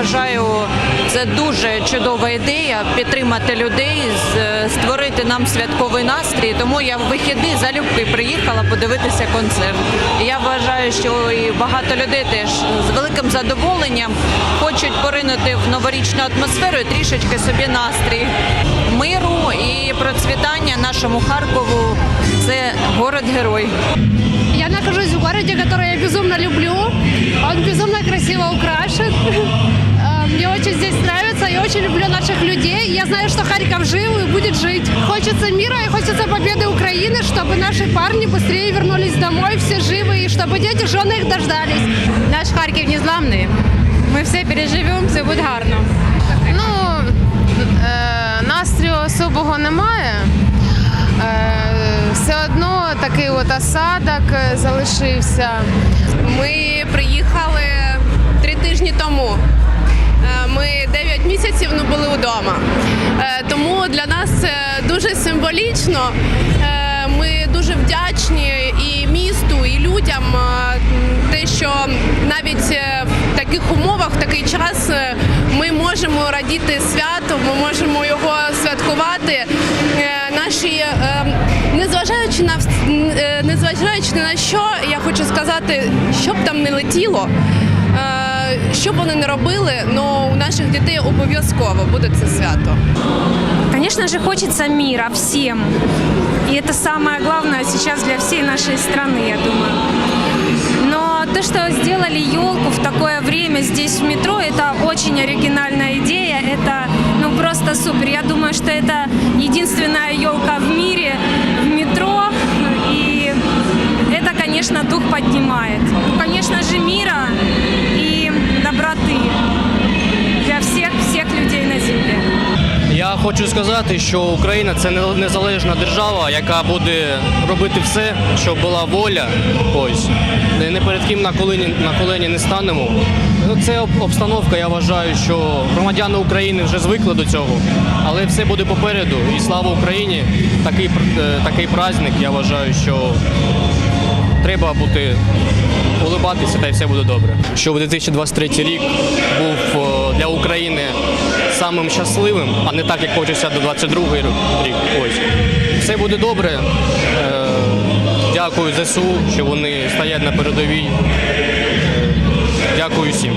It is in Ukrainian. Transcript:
вважаю, це дуже чудова ідея підтримати людей, створити нам святковий настрій. Тому я в вихідний залюбки приїхала подивитися концерт. Я вважаю, що і багато людей теж з великим задоволенням хочуть поринути в новорічну атмосферу і трішечки собі настрій миру і процвітання нашому Харкову. Це город-герой. Я нахожусь в городе, который я безумно люблю. Он безумно красиво украшен. Э, Мне очень здесь нравится. Я очень люблю наших людей. Я знаю, что Харьков жив и будет жить. Хочется мира и хочется победы Украины, чтобы наши парни быстрее вернулись домой, все живы, и чтобы дети, жены их дождались. Наш Харків незламний. Ми все переживемо, все буде гарно. Ну, е, настрою особого немає. Е, все одно такий от осадок е, залишився. Ми приїхали три тижні тому. Ми 9 місяців ну, були вдома. Е, Тому для нас це дуже символічно. Е, Ми дуже вдячні і місту, і людям. е, Те, що навіть в таких умовах, в такий час ми можемо радіти святу, ми можемо його святкувати. Наші, незважаючи на незважаючи на що, я хочу сказати, що б там не летіло, що б вони не робили, але у наших дітей обов'язково буде це свято. Конечно же, хочется мира всем. И это самое главное сейчас для всей нашей страны, я думаю. Но то, что сделали елку в такое время здесь в метро, это очень оригинальная идея. Это ну просто супер. Я думаю, что это единственная Я хочу сказати, що Україна це незалежна держава, яка буде робити все, щоб була воля. Ось не перед ким на колені на колені не станемо. Ну, Це обстановка. Я вважаю, що громадяни України вже звикли до цього, але все буде попереду. І слава Україні! Такий е, такий праздник. Я вважаю, що треба бути улибатися, та й все буде добре. Щоб 2023 рік був е, для України самим щасливим, а не так, як хочеться до 22 рік. Ось все буде добре. Е, Дякую ЗСУ, що вони стоять на передовій. Е, Дякую всім.